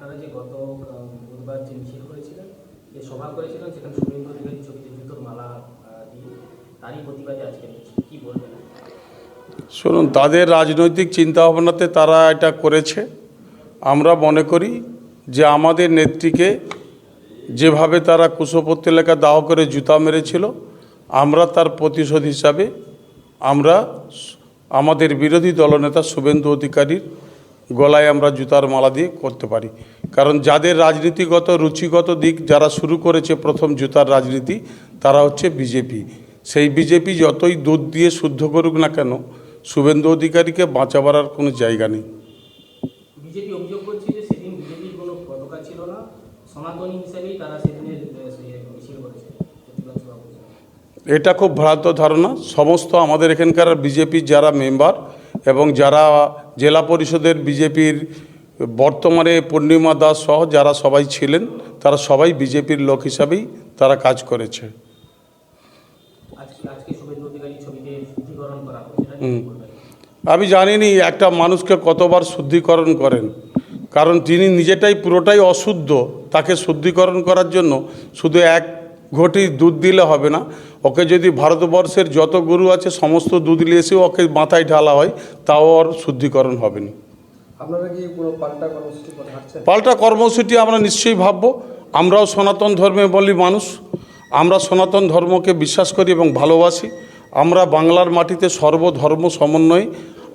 আপনারা যে গত বুধবার যে মিছিল করেছিলেন, যে সভা করেছিলেন, সেখানে শুভেন্দু অধিকারীর ছবিতে জুতোর মালা দিয়ে তারই প্রতিবাদে আজকে কী বলবেন? শুনুন, তাদের রাজনৈতিক চিন্তাভাবনাতে তারা এটা করেছে। আমরা মনে করি যে আমাদের নেত্রীকে যেভাবে তারা কুশপত্তি লেখা দাহ করে জুতা মেরেছিল, আমরা তার প্রতিশোধ হিসাবে আমরা আমাদের বিরোধী দলনেতা শুভেন্দু অধিকারীর গলায় আমরা জুতার মালা দিয়ে করতে পারি। কারণ যাদের রাজনীতিগত রুচিগত দিক যারা শুরু করেছে প্রথম জুতার রাজনীতি তারা হচ্ছে বিজেপি। সেই বিজেপি যতই দুধ দিয়ে শুদ্ধ করুক না কেন শুভেন্দু অধিকারীকে বাঁচাবার আর কোনো জায়গা নেই। বিজেপি অভিযোগ করছে যে সেদিন বিজেপির কোনো পতাকা ছিল না। সনাতনী হিসেবেই তারা সেদিনের মিছিল করেছে প্রতিবাদ সভা করেছে এটা খুব ভ্রান্ত ধারণা। সমস্ত আমাদের এখানকার বিজেপির যারা মেম্বার এবং যারা জেলা পরিষদের বিজেপির বর্তমানে পূর্ণিমা দাস সহ যারা সবাই ছিলেন তারা সবাই বিজেপির লোক হিসাবেই তারা কাজ করেছে। আমি জানিনি একটা মানুষকে কতবার শুদ্ধিকরণ করেন কারণ তিনি নিজেটাই পুরোটাই অশুদ্ধ। তাকে শুদ্ধিকরণ করার জন্য শুধু এক ঘটি দুধ দিলে হবে না ওকে যদি ভারতবর্ষের যত গুরু আছে সমস্ত দুধ নিয়ে এসেও ওকে মাথায় ঢালা হয় তাও ওর শুদ্ধিকরণ হবে না পাল্টা কর্মসূচি আমরা নিশ্চয়ই ভাবব। আমরাও সনাতন ধর্মে বলি মানুষ। আমরা সনাতন ধর্মকে বিশ্বাস করি এবং ভালোবাসি। আমরা বাংলার মাটিতে সর্বধর্ম সমন্বয়ে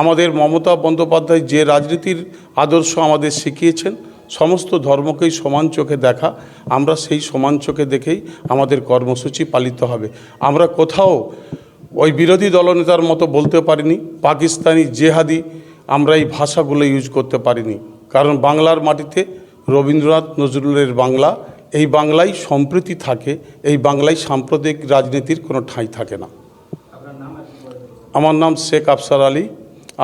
আমাদের মমতা বন্দ্যোপাধ্যায় যে রাজনীতির আদর্শ আমাদের শিখিয়েছেন সমস্ত ধর্মকেই সমান চোখে দেখা, আমরা সেই সমান চোখে দেখেই আমাদের কর্মসূচি পালিত হবে। আমরা কোথাও ওই বিরোধী দলনেতার মতো বলতে পারিনি, পাকিস্তানি জেহাদি আমরা এই ভাষাগুলো ইউজ করতে পারিনি। কারণ বাংলার মাটিতে রবীন্দ্রনাথ নজরুলের বাংলা, এই বাংলায় সম্প্রীতি থাকে, এই বাংলায় সাম্প্রদায়িক রাজনীতির কোনো ঠাঁই থাকে না। আমার নাম শেখ আফসার আলী,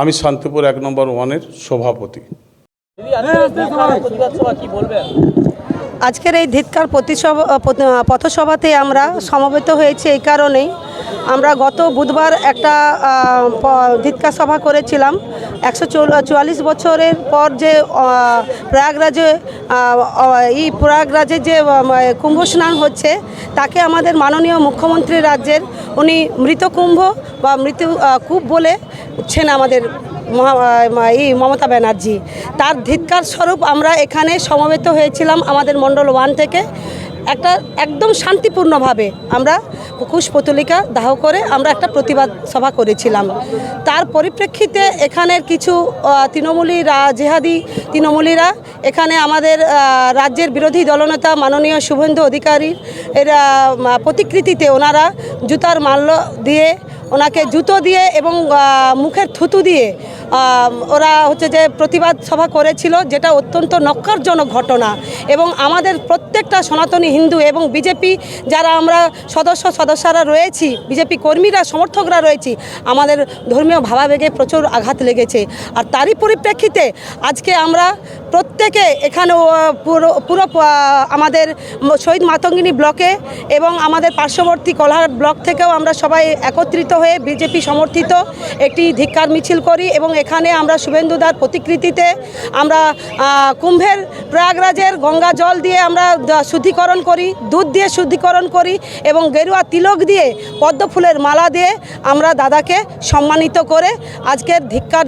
আমি শান্তিপুর এক নম্বর ওয়ানের সভাপতি। আজকের এই ধিৎকার পথসভাতে আমরা সমবেত হয়েছি এই কারণেই। আমরা গত বুধবার একটা প- ধিৎকার সভা করেছিলাম। একশো চুয়াল্লিশ বছরের পর যে প্রয়াগরাজে এই প্রয়াগরাজে যে কুম্ভ স্নান হচ্ছে তাকে আমাদের মাননীয় মুখ্যমন্ত্রী রাজ্যের উনি মৃত কুম্ভ বা মৃত্যু আহ, কূপ বলেছেন আমাদের মমতা ব্যানার্জি। তার ধিৎকার স্বরূপ আমরা এখানে সমবেত হয়েছিলাম আমাদের মণ্ডল ওয়ান থেকে। একটা একদম শান্তিপূর্ণভাবে আমরা কুশ পতলিকা দাহ করে আমরা একটা প্রতিবাদ সভা করেছিলাম। তার পরিপ্রেক্ষিতে এখানের কিছু আহ, তৃণমূলী রা- জেহাদি তৃণমূলীরা এখানে আমাদের রাজ্যের বিরোধী দলনেতা মাননীয় শুভেন্দু অধিকারী এর প্রতিকৃতিতে ওনারা জুতার মাল্য দিয়ে ওনাকে জুতো দিয়ে এবং মুখের থুতু দিয়ে ওরা হচ্ছে যে প্রতিবাদ সভা করেছিল, যেটা অত্যন্ত নক্কারজনক ঘটনা। এবং আমাদের প্রত্যেকটা সনাতনী হিন্দু এবং বিজেপি যারা আমরা সদস্য সদস্যরা রয়েছি, বিজেপি কর্মীরা, সমর্থকরা রয়েছি, আমাদের ধর্মীয় ভাবাবেগে প্রচুর আঘাত লেগেছে। আর তারই পরিপ্রেক্ষিতে আজকে আমরা প্রত্যেকে এখানে পুরো পুরো আমাদের শহীদ মাতঙ্গিনী ব্লকে এবং আমাদের পার্শ্ববর্তী কোলাহাট ব্লক থেকেও আমরা সবাই একত্রিত হয়ে বিজেপি সমর্থিত একটি ধিক্কার মিছিল করি এবং এখানে আমরা শুভেন্দুদার প্রতিকৃতিতে আমরা কুম্ভের প্রয়াগরাজের গঙ্গা জল দিয়ে আমরা শুদ্ধিকরণ করি, দুধ দিয়ে শুদ্ধিকরণ করি এবং গেরুয়া তিলক দিয়ে পদ্ম ফুলের মালা দিয়ে আমরা দাদাকে সম্মানিত করে আজকের ধিক্কার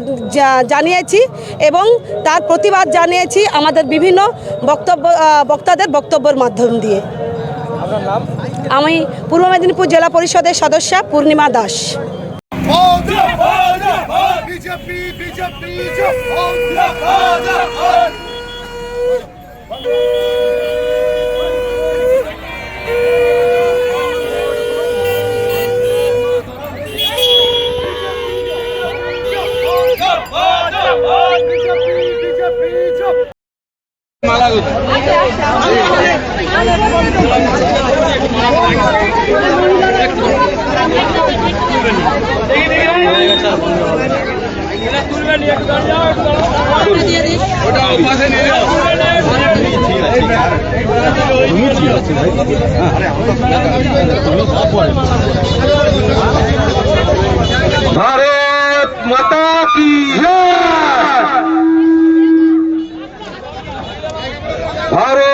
জানিয়েছি এবং তার প্রতিবাদ জানিয়েছি আমাদের বিভিন্ন বক্তব্য বক্তাদের বক্তব্যের মাধ্যম দিয়ে। আমি পূর্ব মেদিনীপুর জেলা পরিষদের সদস্যা পূর্ণিমা দাস। মালা ভারত মাতা কি ভারত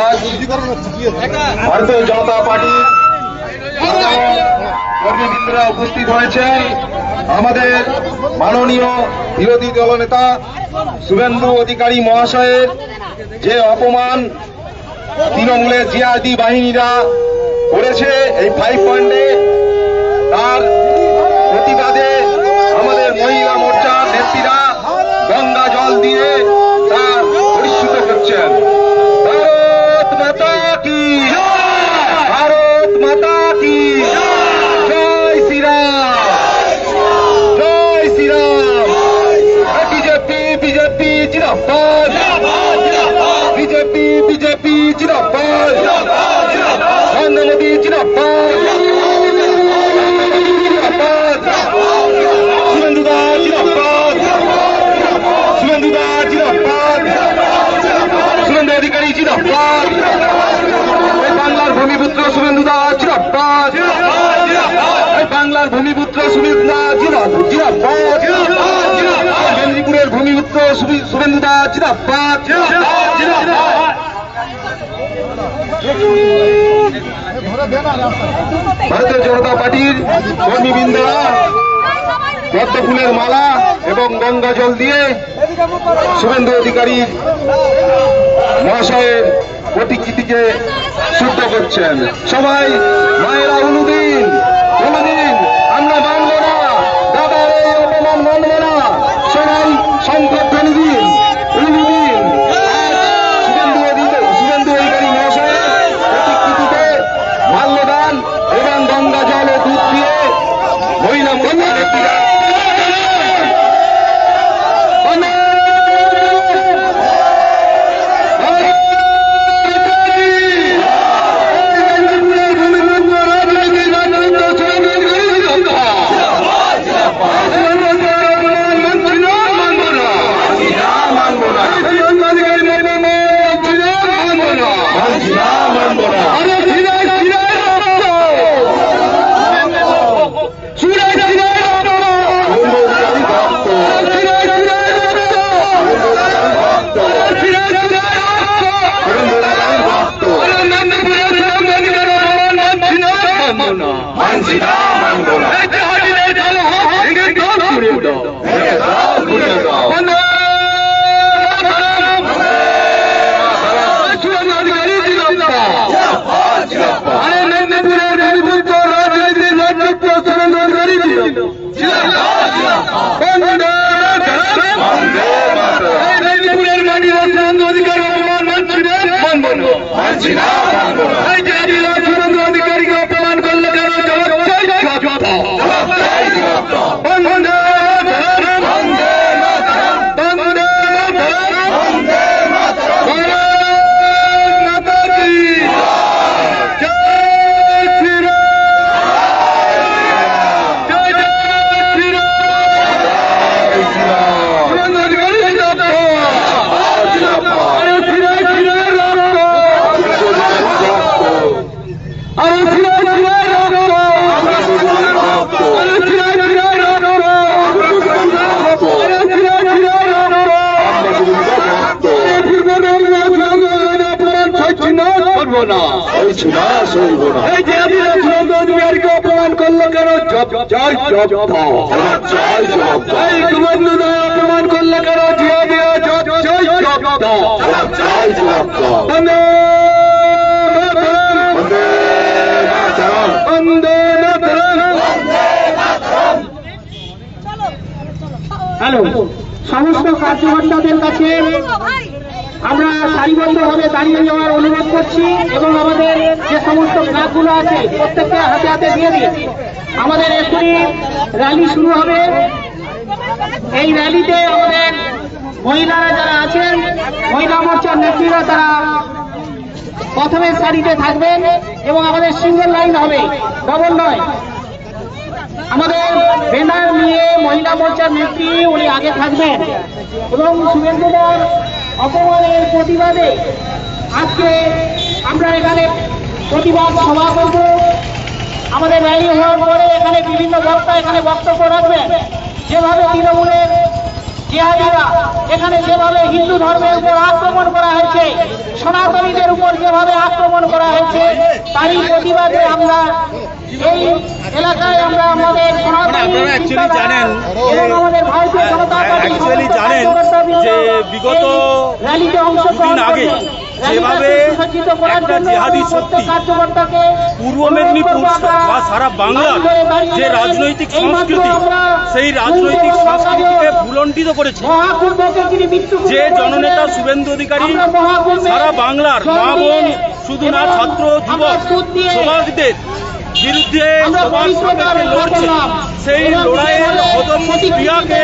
আজ ভারতীয় জনতা পার্টি কর্মীবৃন্দরা উপস্থিত হয়েছেন। আমাদের মাননীয় বিরোধী দলনেতা শুভেন্দু অধিকারী মহাশয়ের যে অপমান তৃণমূলের জিআরডি বাহিনীরা করেছে এই ফাইভ পয়েন্টে তার প্রতিবাদে আমাদের মহিলা মোর্চার নেত্রীরা গঙ্গা জল দিয়ে তার পরিশ্রুত করছেন। শুভেন্দুদা জিন্দাবাদ ভারতীয় জনতা পার্টির কর্মীবৃন্দরা পদ্ম ফুলের মালা এবং গঙ্গা জল দিয়ে শুভেন্দু অধিকারী মহাশয়ের প্রতিকৃতিকে শুদ্ধ করছেন। সবাই মায়েরা অনুদিন অপমান করল জিয়া দিয়া জয় বন্দে বন্দে হ্যালো সমস্ত কার্যকর্তাদের কাছে আমরা সারিবদ্ধভাবে দাঁড়িয়ে যাওয়ার অনুরোধ করছি এবং আমাদের যে সমস্ত ফ্ল্যাগগুলো আছে, প্রত্যেককে হাতে হাতে দিয়ে দিন। আমাদের এখনই র্যালি শুরু হবে। এই র্যালিতে আমাদের মহিলারা যারা আছেন, মহিলা মোর্চার নেত্রীরা তারা প্রথমে সারিতে থাকবেন এবং আমাদের সিঙ্গেল লাইন হবে ডবল নয়। আমাদের ব্যানার নিয়ে মহিলা মোর্চার নেত্রী উনি আগে থাকবেন। এবং শুভেন্দুদার অপমানের প্রতিবাদে আজকে আমরা এখানে প্রতিবাদ সভা করব। আমাদের র্যালি হওয়ার পরে এখানে বিভিন্ন বক্তা এখানে বক্তব্য রাখবেন যেভাবে তৃণমূলের জিহাদিরা এখানে যেভাবে হিন্দু ধর্মের উপর আক্রমণ করা হয়েছে সনাতনীদের উপর যেভাবে আক্রমণ করা হয়েছে তারই প্রতিবাদে আমরা এই এলাকায় আমরা আমাদের পার্টি জানেন যে বিগত অংশগ্রহণ আগে। যেভাবে একটা জিহাদি শক্তি পূর্ব মেদিনীপুর বা সারা বাংলার যে রাজনৈতিক সংস্কৃতি সেই রাজনৈতিক সংস্কৃতিকে ভুলণ্ঠিত করেছে। যে জননেতা শুভেন্দু অধিকারী সারা বাংলার মা বোন শুধু না ছাত্র যুবক সমাজদের বিরুদ্ধে লড়ছে। সেই লড়াইয়ের অদম্য ক্রিয়াকে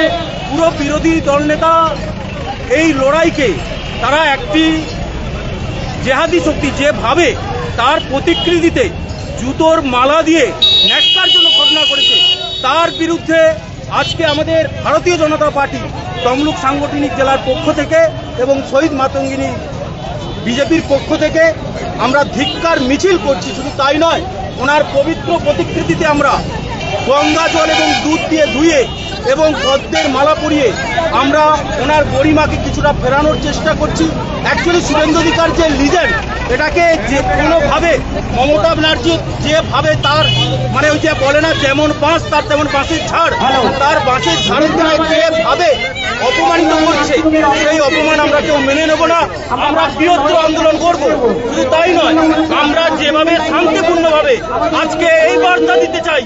পুরো বিরোধী দলনেতা এই লড়াইকে তারা একটি জেহাদি শক্তি যেভাবে তার প্রতিকৃতিতে জুতোর মালা দিয়ে ন্যাটকার ন্যাক্কারজনক ঘটনা করেছে, তার বিরুদ্ধে আজকে আমাদের ভারতীয় জনতা পার্টি তমলুক সাংগঠনিক জেলার পক্ষ থেকে এবং শহীদ মাতঙ্গিনী বিজেপির পক্ষ থেকে আমরা ধিক্কার মিছিল করছি, শুধু তাই নয়, ওনার পবিত্র প্রতিকৃতিতে আমরা গঙ্গা জল এবং দুধ দিয়ে ধুয়ে এবং পদ্মের মালা পরিয়ে আমরা ওনার গরিমাকে কিছুটা ফেরানোর চেষ্টা করছি। অ্যাকচুয়ালি শুভেন্দু অধিকার যে লিজেন্ড এটাকে যে কোনোভাবে মমতা ব্যানার্জি যেভাবে তার মানে ওই যে বলে না যেমন বাঁশ তার তেমন বাঁশের ঝাড়। তার বাঁশের গায়ে যেভাবে অপমানিত করছে সেই অপমান আমরা কেউ মেনে নেব না। আমরা বৃহত্তর আন্দোলন করব। শুধু তাই নয় আমরা যেভাবে শান্তিপূর্ণভাবে আজকে এই বার্তা দিতে চাই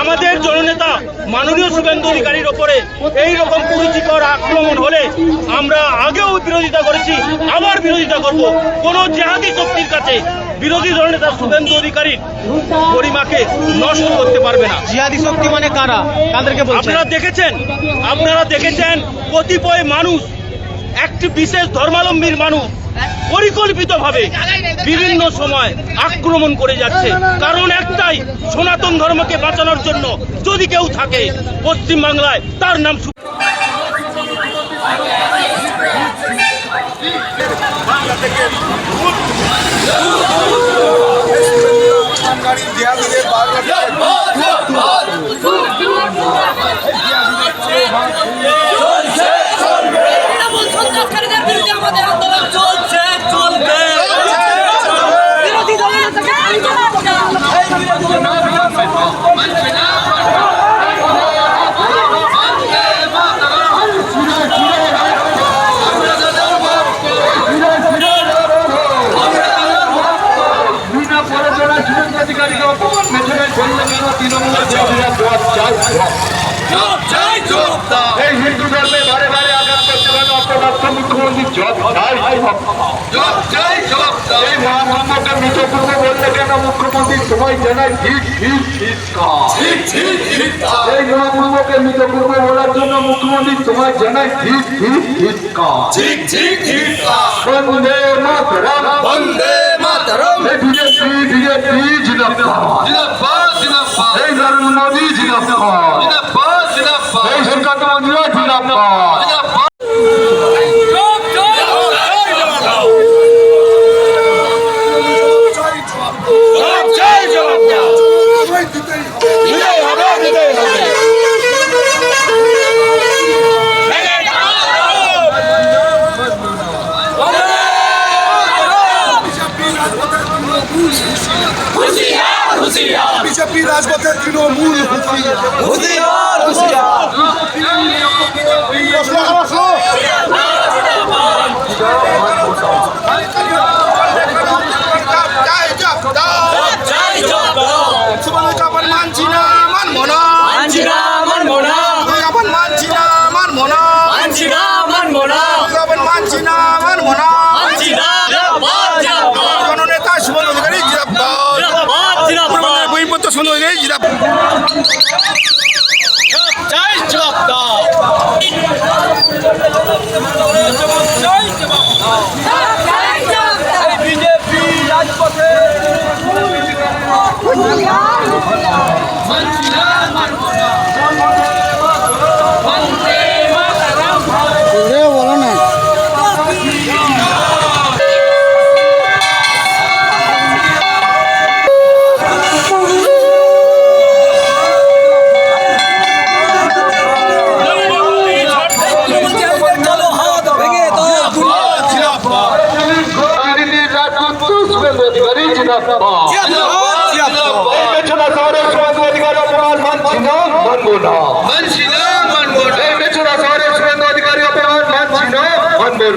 আমাদের জননেতা মাননীয় শুভেন্দু অধিকারীর ওপরে এই রকম কুরুচিকর আক্রমণ হলে আমরা আগেও বিরোধিতা করেছি আবার বিরোধিতা করব। কোন জেহাদি শক্তির কাছে বিরোধী দলনেতা শুভেন্দু অধিকারীর গরিমাকে নষ্ট করতে পারবে না। জিহাদি শক্তি মানে কারা? তাদেরকে আপনারা দেখেছেন? আপনারা দেখেছেন কতিপয় মানুষ একটি বিশেষ ধর্মাবলম্বীর মানুষ পরিকল্পিতভাবে বিভিন্ন সময় আক্রমণ করে যাচ্ছে। কারণ একটাই সনাতন ধর্মকে বাঁচানোর জন্য যদি কেউ থাকে পশ্চিমবাংলায় তার নাম তৃণমূল সন্ত্রাসকারীদের বিরুদ্ধে আমাদের আন্দোলন চলছে চলবে বিরোধী দলের নেতাকে এই হিন্দু ধর্মে বারে বারে আঘাত করতে পারেন অপরাধ মুখ্যমন্ত্রী জব চাই। জব চাই জব এই মহাসম্মকে মৃত পূর্ব বললে কেন মুখ্যমন্ত্রী? সময় জানায় ঠিক ঠিক ঠিক এই মহাপূর্বকে মৃত পূর্ব বলার জন্য মুখ্যমন্ত্রী সময় জানায় ঠিক ঠিক ঠিক ঠিক ঠিক বন্দে মাতরম। বন্দে মাতরম বিজেপি বিজেপি জিন্দাবাদ। জিন্দাবাদ জিন্দাবাদ। এই নরেন্দ্র মোদী জিন্দাবাদ। জিন্দাবাদ জিন্দাবাদ। এই শিক্ষার্থী মন্ত্রীরা জিন্দাবাদ। জিন্দাবাদ।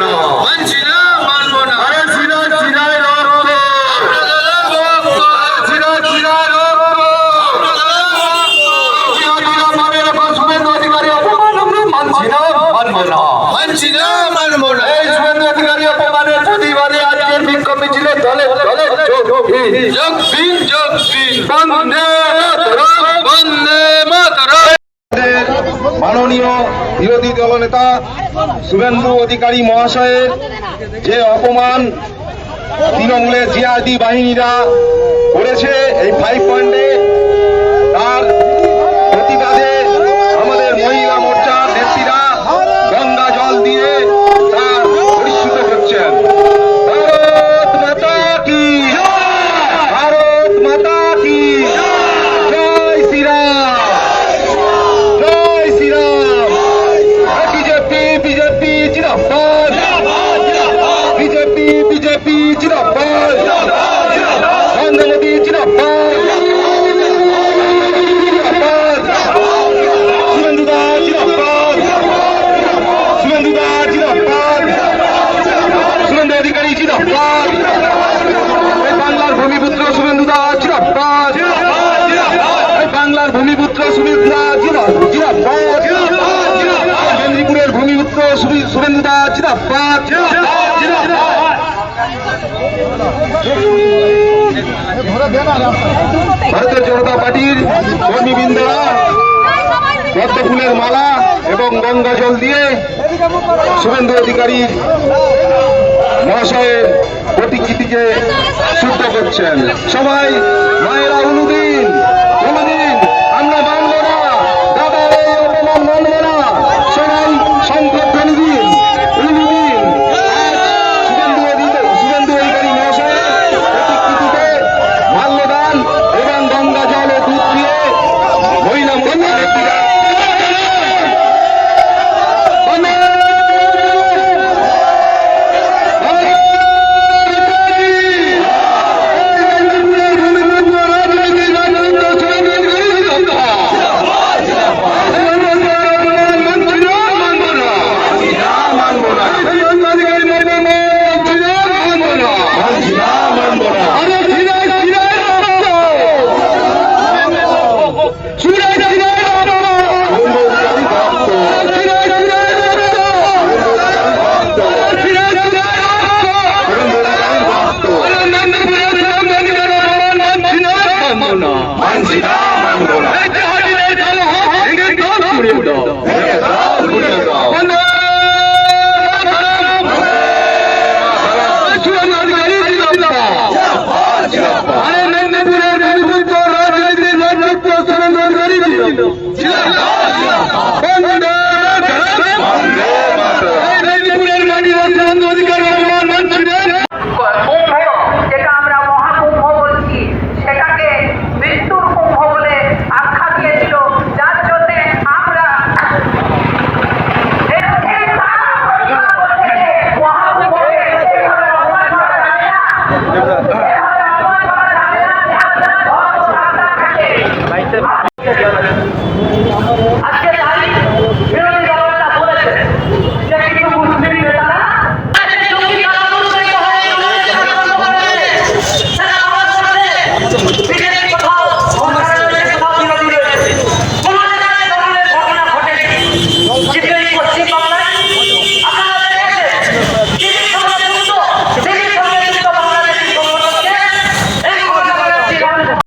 না। মানছি না মানবো না। আরে সিনায় সিনায় রক্ত সিনায় সিনায় রক্ত জিনা জিনা মানের পর শুভেন্দু অধিকারী অপমান আমরা মানছি না মানবো না। মানছি না মানবো না। এই শুভেন্দু অধিকারী অপমানের প্রতিবাদে আজকের বিক্ষোভ মিছিলে দলে দলে যোগ দিন। যোগ দিন বন্দে মাতরম। বন্দে মাতরম। মাননীয় বিরোধী দলনেতা শুভেন্দু অধিকারী মহাশয়ের যে অপমান তৃণমূলের জিআরডি বাহিনীরা করেছে এই ফাইভ পয়েন্টে ভারতীয় জনতা পার্টির কর্মীবৃন্দরা পদ্ম ফুলের মালা এবং গঙ্গা জল দিয়ে শুভেন্দু অধিকারী মহাশয়ের প্রতিকৃতিকে শুদ্ধ করছেন। সবাই মায়েরা অনুদিন